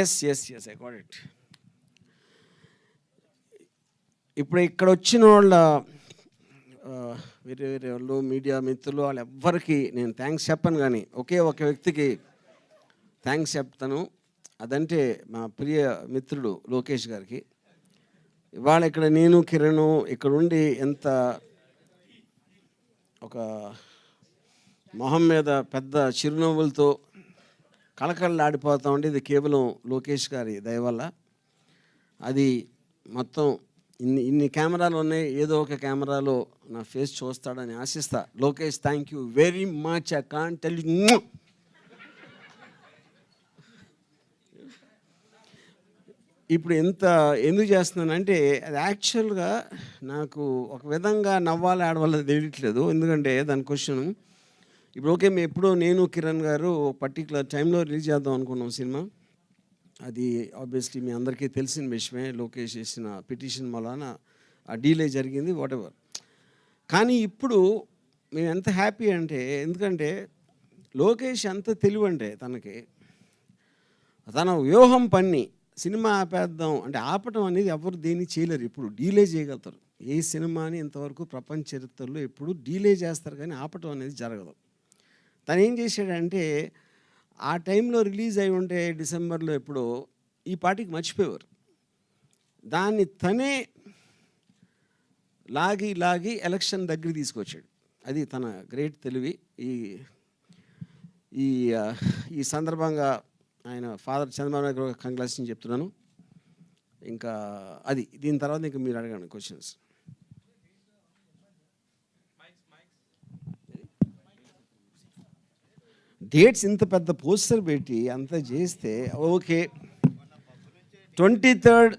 Yes yes yes I got it ఇప్పుడు ఇక్కడ వచ్చిన వాళ్ళ వేరే వేరే వాళ్ళు మీడియా మిత్రులు వాళ్ళు ఎవ్వరికి నేను థ్యాంక్స్ చెప్పను కానీ ఒకే ఒక వ్యక్తికి థ్యాంక్స్ చెప్తాను. అదంటే మా ప్రియ మిత్రుడు లోకేష్ గారికి. ఇవాళ ఇక్కడ నేను కిరణ్ ఇక్కడ ఉండి ఎంత ఒక మొహం మీద పెద్ద చిరునవ్వులతో కళకళలాడిపోతా ఉండి ఇది కేవలం లోకేష్ గారి దయ వల్ల. అది మొత్తం ఇన్ని ఇన్ని కెమెరాలు ఉన్నాయి. ఏదో ఒక కెమెరాలో నా ఫేస్ చూస్తాడని ఆశిస్తా. Lokesh thank you very much I can't tell you ఇప్పుడు ఎంత ఎందుకు చేస్తున్నానంటే అది యాక్చువల్గా నాకు ఒక విధంగా నవ్వాలి ఆడవాళ్ళ తెలియట్లేదు. ఎందుకంటే దాని క్వశ్చన్ ఇప్పుడు ఓకే మేము ఎప్పుడో నేను కిరణ్ గారు పర్టికులర్ టైంలో రిలీజ్ చేద్దాం అనుకున్నాం సినిమా. అది ఆబ్వియస్లీ మీ అందరికీ తెలిసిన విషయమే లోకేష్ చేసిన పిటిషన్ వలన ఆ డీలే జరిగింది వాట్ ఎవర్ కానీ ఇప్పుడు మేము ఎంత హ్యాపీ అంటే ఎందుకంటే లోకేష్ ఎంత తెలివంటే తనకి తన వ్యూహం పన్ని సినిమా ఆపేద్దాం అంటే ఆపటం అనేది ఎవరు దేన్ని చేయలేరు. ఇప్పుడు డీలే చేయగలుగుతారు. ఏ సినిమాని ఇంతవరకు ప్రపంచ చరిత్రలో ఎప్పుడు డీలే చేస్తారు కానీ ఆపటం అనేది జరగదు. తను ఏం చేశాడంటే ఆ టైంలో రిలీజ్ అయి ఉంటే డిసెంబర్లో ఎప్పుడో ఈ పాటికి మర్చిపోయేవారు. దాన్ని తనే లాగి లాగి ఎలక్షన్ దగ్గర తీసుకొచ్చాడు. అది తన గ్రేట్ తెలివి. ఈ ఈ ఈ సందర్భంగా ఆయన ఫాదర్ చంద్రబాబు నాయుడు కంగ్రాచులేషన్ చెప్తున్నాను. ఇంకా అది దీని తర్వాత ఇంకా మీరు అడగండి క్వశ్చన్స్. డేట్స్ ఇంత పెద్ద పోస్టర్ పెట్టి అంత చేస్తే ఓకే. ట్వంటీ థర్డ్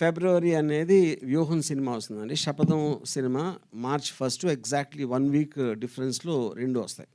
ఫిబ్రవరి అనేది వ్యూహం సినిమా వస్తుందండి. Shapatham cinema. March first exactly one week డిఫరెన్స్లో రెండు వస్తాయి.